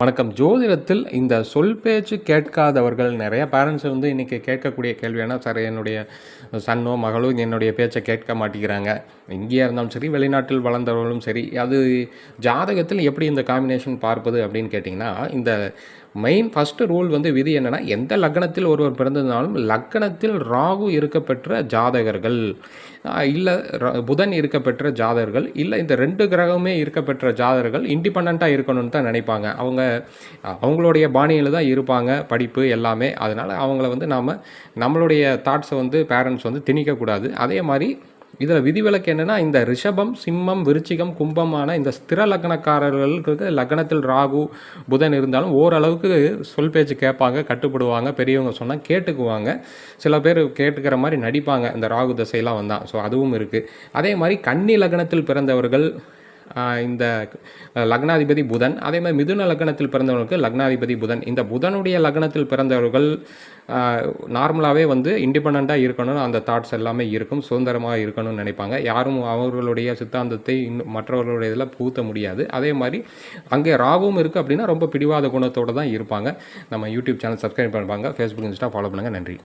வணக்கம். ஜோதிடத்தில் இந்த சொல் பேச்சு கேட்காதவர்கள் நிறைய பேரண்ட்ஸ் வந்து இன்றைக்கி கேட்கக்கூடிய கேள்வி சார் என்னுடைய சன்னோ மகளோ என்னுடைய பேச்சை கேட்க மாட்டேங்கிறாங்க. இங்கேயா இருந்தாலும் சரி வெளிநாட்டில் வளர்ந்தவர்களும் சரி அது ஜாதகத்தில் எப்படி இந்த காம்பினேஷன் பார்ப்பது? அப்படின்னு கேட்டிங்கன்னா இந்த மெயின் ஃபஸ்ட்டு ரூல் வந்து விதி என்னென்னா எந்த லக்னத்தில் ஒருவர் பிறந்ததுனாலும் லக்னத்தில் ராகு இருக்கப்பெற்ற ஜாதகர்கள் இல்லை புதன் இருக்கப்பெற்ற ஜாதகர்கள் இல்லை இந்த ரெண்டு கிரகமே இருக்கப்பெற்ற ஜாதகர்கள் இண்டிபெண்ட்டாக இருக்கணும்னு தான் நினைப்பாங்க. அவங்க அவங்களுடைய பாணியில் தான் இருப்பாங்க படிப்பு எல்லாமே. அதனால் அவங்கள வந்து நாம் நம்மளுடைய தாட்ஸை வந்து பேரண்ட்ஸ் வந்து திணிக்கக்கூடாது. அதே மாதிரி இதில் விதிவிலக்கு என்னென்னா இந்த ரிஷபம் சிம்மம் விருச்சிகம் கும்பமான இந்த ஸ்திர லக்னக்காரர்களுக்கு லக்னத்தில் ராகு புதன் இருந்தாலும் ஓரளவுக்கு சொல் பேச்சு கேட்பாங்க கட்டுப்படுவாங்க பெரியவங்க சொன்னால் கேட்டுக்குவாங்க. சில பேர் கேட்டுக்கிற மாதிரி நடிப்பாங்க இந்த ராகு தசையெல்லாம் வந்தால் ஸோ அதுவும் இருக்குது அதே மாதிரி கன்னி லக்னத்தில் பிறந்தவர்கள் இந்த லக்னாதிபதி புதன் அதே மாதிரி மிதுன லக்னத்தில் பிறந்தவர்களுக்கு லக்னாதிபதி புதன். இந்த புதனுடைய லக்னத்தில் பிறந்தவர்கள் நார்மலாகவே வந்து இண்டிபெண்ட்டாக இருக்கணும்னு அந்த தாட்ஸ் எல்லாமே இருக்கும் சுதந்திரமாக இருக்கணும்னு நினைப்பாங்க. யாரும் அவர்களுடைய சித்தாந்தத்தை இன்னும் மற்றவர்களுடைய இதில் பூத்த முடியாது. அதே மாதிரி அங்கே ராவும் இருக்குது அப்படின்னா ரொம்ப பிடிவாத குணத்தோடு தான் இருப்பாங்க. நம்ம யூடியூப் சேனல் சப்ஸ்கிரைப் பண்ணுவாங்க ஃபேஸ்புக் இன்ஸ்டா ஃபாலோ பண்ணுங்கள் நன்றி.